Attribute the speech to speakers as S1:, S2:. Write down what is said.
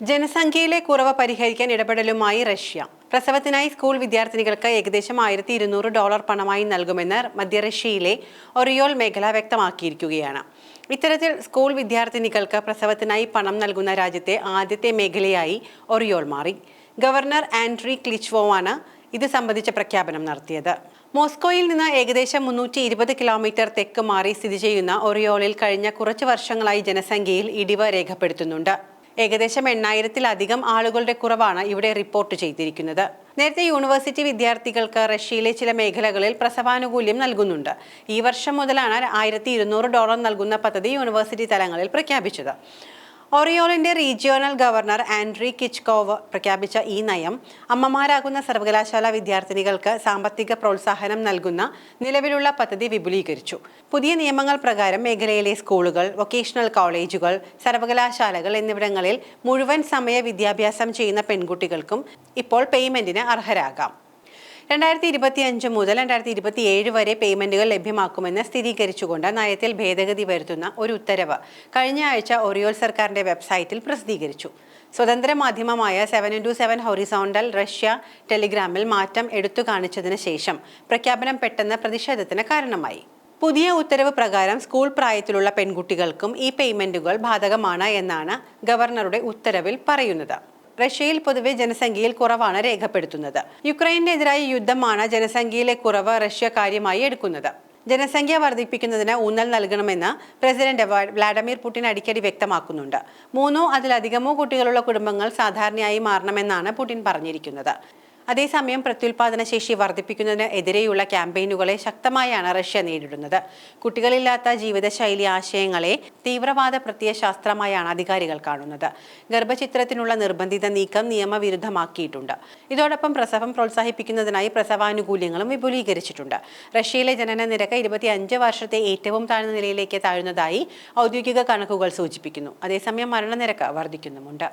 S1: ജനസംഖ്യയിലെ കുറവ് പരിഹരിക്കാൻ ഇടപെടലുമായി Russia. പ്രസവത്തിനായി school വിദ്യാർത്ഥിനികൾക്ക് ഏകദേശം ആയിരത്തി ഇരുന്നൂറ് ഡോളർ പണമായി നൽകുമെന്ന് മധ്യ റഷ്യയിലെ ഒറിയോൾ മേഖല വ്യക്തമാക്കിയിരിക്കുകയാണ്. ഇത്തരത്തിൽ സ്കൂൾ വിദ്യാർത്ഥിനികൾക്ക് പ്രസവത്തിനായി പണം നൽകുന്ന രാജ്യത്തെ ആദ്യത്തെ മേഖലയായി ഒറിയോൾ മാറി. ഗവർണർ ആൻഡ്രി ക്ലിച്ച്വോവാണ് ഇത് സംബന്ധിച്ച പ്രഖ്യാപനം നടത്തിയത്. മോസ്കോയിൽ നിന്ന് ഏകദേശം മുന്നൂറ്റി ഇരുപത് കിലോമീറ്റർ തെക്ക് മാറി സ്ഥിതി ചെയ്യുന്ന ഒറിയോളിൽ കഴിഞ്ഞ കുറച്ച് വർഷങ്ങളായി ജനസംഖ്യയിൽ ഇടിവ് രേഖപ്പെടുത്തുന്നുണ്ട്. ഏകദേശം എണ്ണായിരത്തിലധികം ആളുകളുടെ കുറവാണ് ഇവിടെ റിപ്പോർട്ട് ചെയ്തിരിക്കുന്നത്. നേരത്തെ യൂണിവേഴ്സിറ്റി വിദ്യാർത്ഥികൾക്ക് റഷ്യയിലെ ചില മേഖലകളിൽ പ്രസവാനുകൂല്യം നൽകുന്നുണ്ട്. ഈ വർഷം മുതലാണ് ആയിരത്തി ഡോളർ നൽകുന്ന പദ്ധതി യൂണിവേഴ്സിറ്റി തലങ്ങളിൽ പ്രഖ്യാപിച്ചത്. ഒറിയോളിന്റെ റീജിയോണൽ ഗവർണർ ആൻഡ്രി കിച്ച്കോവ് പ്രഖ്യാപിച്ച ഈ നയം അമ്മമാരാകുന്ന സർവകലാശാല വിദ്യാർത്ഥിനികൾക്ക് സാമ്പത്തിക പ്രോത്സാഹനം നൽകുന്ന നിലവിലുള്ള പദ്ധതി വിപുലീകരിച്ചു. പുതിയ നിയമങ്ങൾ പ്രകാരം മേഖലയിലെ സ്കൂളുകൾ വൊക്കേഷണൽ കോളേജുകൾ സർവകലാശാലകൾ എന്നിവിടങ്ങളിൽ മുഴുവൻ സമയ വിദ്യാഭ്യാസം ചെയ്യുന്ന പെൺകുട്ടികൾക്കും ഇപ്പോൾ പേയ്മെന്റിന് അർഹരാകാം. രണ്ടായിരത്തി ഇരുപത്തി അഞ്ച് മുതൽ രണ്ടായിരത്തി ഇരുപത്തി ഏഴ് വരെ പേയ്മെന്റുകൾ ലഭ്യമാക്കുമെന്ന് സ്ഥിരീകരിച്ചുകൊണ്ട് നയത്തിൽ ഭേദഗതി വരുത്തുന്ന ഒരു ഉത്തരവ് കഴിഞ്ഞ ആഴ്ച ഒറിയോൾ സർക്കാരിന്റെ വെബ്സൈറ്റിൽ പ്രസിദ്ധീകരിച്ചു. സ്വതന്ത്ര മാധ്യമമായ seven into seven horizontal Russia ടെലിഗ്രാമിൽ മാറ്റം എടുത്തു കാണിച്ചതിന് ശേഷം പ്രഖ്യാപനം പെട്ടെന്ന് പ്രതിഷേധത്തിന് കാരണമായി. പുതിയ ഉത്തരവ് പ്രകാരം സ്കൂൾ പ്രായത്തിലുള്ള പെൺകുട്ടികൾക്കും ഈ പേയ്മെന്റുകൾ ബാധകമാണ് എന്നാണ് ഗവർണറുടെ ഉത്തരവിൽ പറയുന്നത്. റഷ്യയിൽ പൊതുവെ ജനസംഖ്യയിൽ കുറവാണ് രേഖപ്പെടുത്തുന്നത്. യുക്രൈനെതിരായ യുദ്ധമാണ് ജനസംഖ്യയിലെ കുറവ് റഷ്യ കാര്യമായി എടുക്കുന്നത്. ജനസംഖ്യ വർദ്ധിപ്പിക്കുന്നതിന് ഊന്നൽ നൽകണമെന്ന് പ്രസിഡന്റ് വ്ളാ- വ്ളാഡിമിർ പുടിൻ അടിക്കടി വ്യക്തമാക്കുന്നുണ്ട്. മൂന്നോ അതിലധികമോ കുട്ടികളുള്ള കുടുംബങ്ങൾ സാധാരണയായി മാറണമെന്നാണ് പുടിൻ പറഞ്ഞിരിക്കുന്നത്. അതേസമയം പ്രത്യുൽപാദന ശേഷി വർദ്ധിപ്പിക്കുന്നതിന് എതിരെയുള്ള ക്യാമ്പയിനുകളെ ശക്തമായാണ് റഷ്യ നേരിടുന്നത്. കുട്ടികളില്ലാത്ത ജീവിതശൈലി ആശയങ്ങളെ തീവ്രവാദ പ്രത്യയശാസ്ത്രമായാണ് അധികാരികൾ കാണുന്നത്. ഗർഭചിത്രത്തിനുള്ള നിർബന്ധിത നീക്കം നിയമവിരുദ്ധമാക്കിയിട്ടുണ്ട്. ഇതോടൊപ്പം പ്രസവം പ്രോത്സാഹിപ്പിക്കുന്നതിനായി പ്രസവാനുകൂല്യങ്ങളും വിപുലീകരിച്ചിട്ടുണ്ട്. റഷ്യയിലെ ജനന നിരക്ക് ഇരുപത്തിയഞ്ച് വർഷത്തെ ഏറ്റവും താഴ്ന്ന നിലയിലേക്ക് താഴ്ന്നതായി ഔദ്യോഗിക കണക്കുകൾ സൂചിപ്പിക്കുന്നു. അതേസമയം മരണനിരക്ക് വർദ്ധിക്കുന്നുമുണ്ട്.